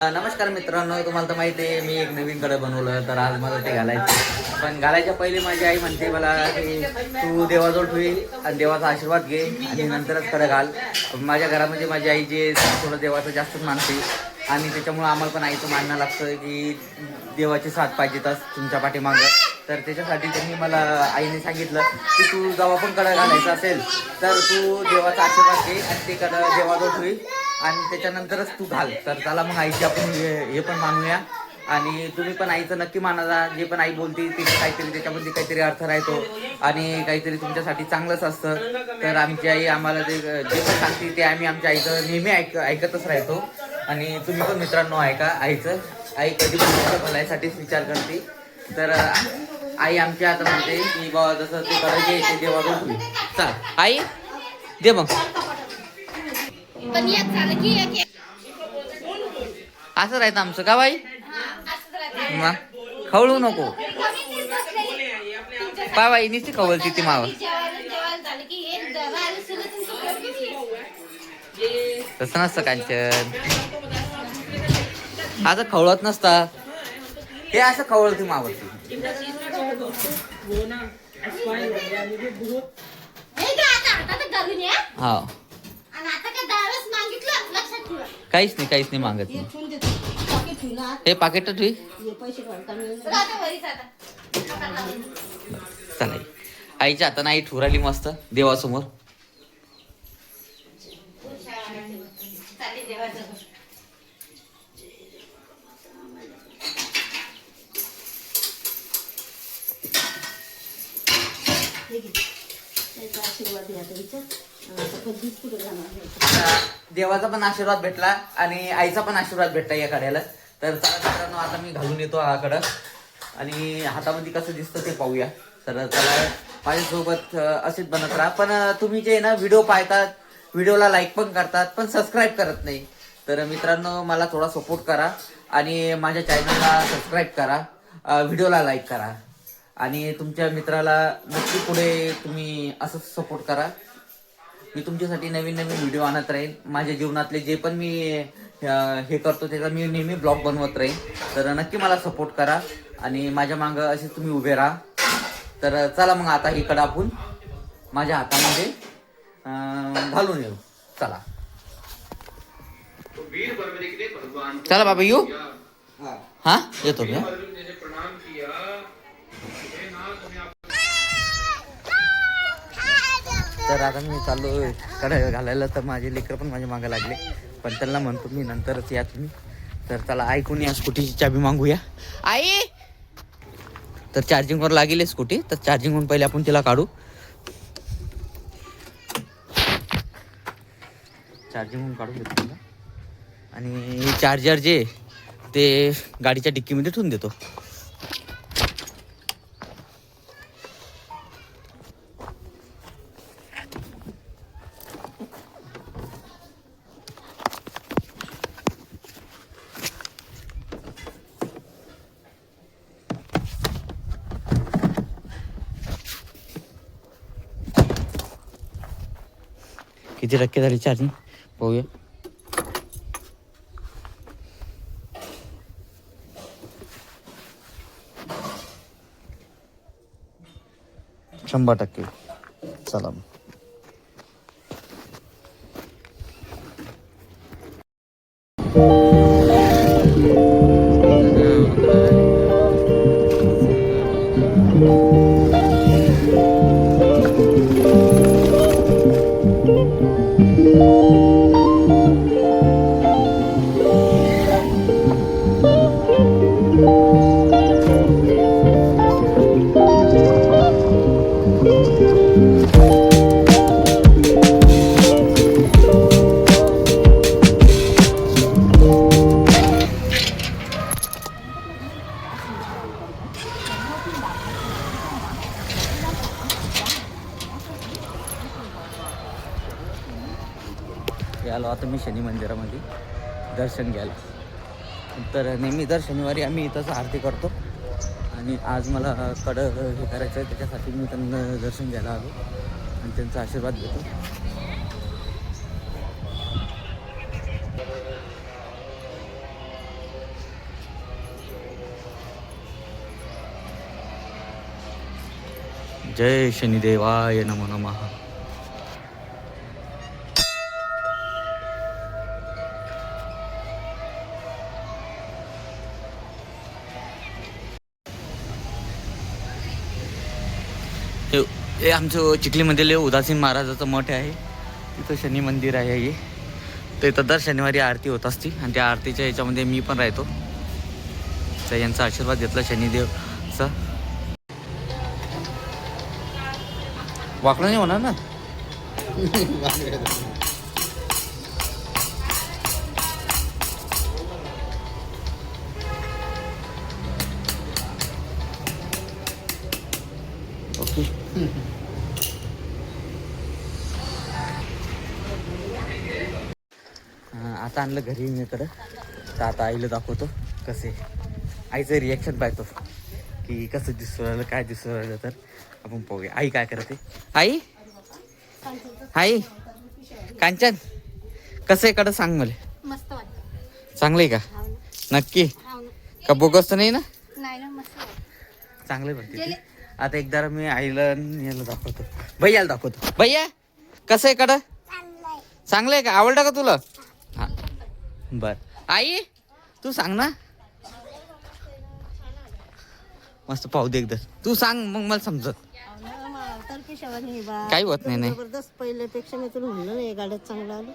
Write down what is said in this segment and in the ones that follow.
नमस्कार मित्रांनो तुम्हाला तर माहिती आहे मी एक नवीन कडे बनवलं तर आज मला ते घालायचं. पण घालायच्या पहिले माझी आई म्हणते मला की तू देवाजवळ ठेवी आणि देवाचा आशीर्वाद घे आणि नंतरच कडे घाल. माझ्या घरामध्ये माझी आई जे थोडं देवाचं जास्तच मानते आणि त्याच्यामुळं आम्हाला पण आईचं मानणं लागतं की देवाची साथ पाहिजे पाहिजेतच तुमच्या पाठीमागं. तर त्याच्यासाठी त्यांनी मला आईने सांगितलं की तू जेव्हा पण कडं घालायचं असेल तर तू देवाचा आशीर्वाद घे आणि ते कडं देवाजवळ ठेवी. आणि त्याच्यानंतरच तू घाल. तर त्याला मग आईची आपण हे हे पण मानूया. आणि तुम्ही पण आईचं नक्की मानाला जे पण आई बोलते ते काहीतरी त्याच्यामध्ये काहीतरी अर्थ राहतो. आणि काहीतरी तुमच्यासाठी चांगलंच असतं. तर आमची आई आम्हाला जे जे पण सांगते ते आम्ही आमच्या आईचं नेहमी ऐक ऐकतच राहतो. आणि तुम्ही पण मित्रांनो ऐका आईचं. आई कधी पण तुमच्या विचार करते. तर आई आमच्या आता म्हणते की बाबा जसं ते करायचे ते देवाजवळ ठेवी चाल आई दे मग. पण एक झालं की एक एक. असं राहतं आमचं का बाई? खवळू नको. पा बाई नुसती खवळती ती मावं? तसं नसतं कांचन. असं खवळत नसता. हे असं खवळती मावरती हे घ्या आता हातात घालून या. हा आणि आता काय दहावेळेस मागितलं लक्षात ठेवा काहीच नाही काहीच नाही मागत मी. पाकीट हे पाकिट ठेवी. आता चला आईच्या हातानं आई ठुराली मस्त देवासमोर. आशीर्वाद देवाचा पण आशीर्वाद भेटला आणि आईचा पण आशीर्वाद भेटला या कड्याला तर चला मित्रांनो आता मी घालून येतो हा कडं. आणि हातामध्ये कसं दिसतं ते पाहूया. तर चला माझ्यासोबत असेच बनत राहा. पण तुम्ही जे ना व्हिडिओ पाहतात व्हिडिओला लाईक पण करतात पण सबस्क्राईब करत नाही. तर मित्रांनो मला थोडा सपोर्ट करा. आणि माझ्या चॅनलला सबस्क्राईब करा. व्हिडिओला लाईक करा. आणि तुमच्या मित्राला नक्की पुढे तुम्ही असंच सपोर्ट करा. मी तुमच्यासाठी नवीन नवीन व्हिडिओ आणत राहीन. माझ्या जीवनातले जे पण मी हे करतो त्याचा मी नेहमी ब्लॉग बनवत राहीन. तर नक्की मला सपोर्ट करा आणि माझ्या मागं असे तुम्ही उभे राहा. तर चला मग आता इकडं आपण माझ्या हातामध्ये घालून येऊ. चला. चला बाबा येऊ? हा येतो मी तर आता मी चाललो कडे घालायला तर माझे लेकर पण माझ्या मागे लागले. पण त्यांना म्हणतो मी नंतरच या तुम्ही. तर त्याला ऐकून या स्कूटीची चाबी मागूया. आई! तर चार्जिंगवर लागेल स्कूटी तर चार्जिंगवरून पहिले आपण तिला काढू. चार्जिंगवरून काढून घेतो तिला. आणि हे चार्जर जे ते गाडीच्या डिक्कीमध्ये ठेवून देतो. किती टक्के झाली चार्जिंग पाहूया शंभर टक्के. चला हे आलो आता मी शनी मंदिरामध्ये दर्शन घ्यायला. तर नेहमी दर शनिवारी आम्ही इथंच आरती करतो. आणि आज मला कडं हे करायचं आहे त्याच्यासाठी मी त्यांना दर्शन घ्यायला आलो आणि त्यांचा आशीर्वाद घेतो. जय शनिदेवाय नमो नमः. हे हे आमचं चिखलीमधील उदासीन महाराजाचं मठ आहे. तिथं शनी मंदिर आहे हे. तर इथं दर शनिवारी आरती होत असती आणि त्या आरतीच्या याच्यामध्ये मी पण राहतो. तर यांचा आशीर्वाद घेतला शनिदेवचा. वाकडं नाही होणार ना? हा, आता आणलं घरी मी इकडं. तर आता आईला दाखवतो कसे. आईचं रिॲक्शन पाहतो की कसं दिसू राहिलं काय दिसू राहिलं तर. आपण पाहूया. आई काय करते? आई? आई? कांचन कसं आहे कडं सांग मला. मस्त वाटत. चांगलं आहे का? नक्की? का बोगस नाही ना? नाही ना मस्त वाटतं. चांगलं आहे. आता एकदा मी आईला याला दाखवतो. भैयाला दाखवतो. भैया कसं आहे कडं? चांगलं आहे का? आवडलं का तुला? हा. बर. आई तू सांग ना. मस्त पाहू दे एकदा. तू सांग मग मला समजत. काही होत नाही नाही. जबरदस्त पहिल्यापेक्षा मी तुला म्हणलं नाही गाड्यात चांगलं आलं.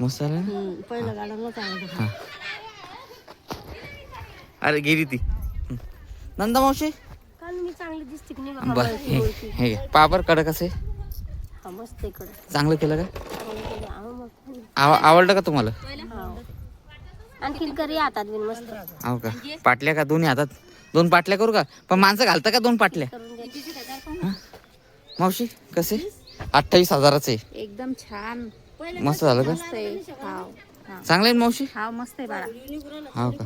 मस्त आलं ना? हम्म, पहिलं गाड्यांना चांगलं. हा. अरे गेली ती. हं. नंदा मावशी? मी चांगली दिसते की नाही बर हे हे. पाबर कडं कसं? आहे हा मस्त चांगलं केलं का? चांगलं केलं. मग. आव आवडलं का तुम्हाला? हा. आणखीन करी हातात बिन मस्त. हो का? पाटल्या का दोन्ही हातात? दोन पाटल्या करू का? पण माणसं घालतं का दोन पाटल्या? करून. मावशी कसे? अठ्ठावीस हजाराचे. एकदम छान. मस्त झालं का? मस्त आहे. हाव हा. चांगलं आहे ना मावशी? हाव मस्त आहे बाळा. हो का?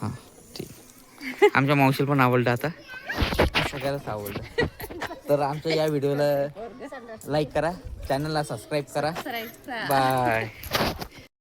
हां ठीक. आमच्या मावशीला पण आवडलं आता. सगळ्यालाच आवडलं तर आमच्या या व्हिडिओला लाईक करा चॅनलला सबस्क्राईब करा. बाय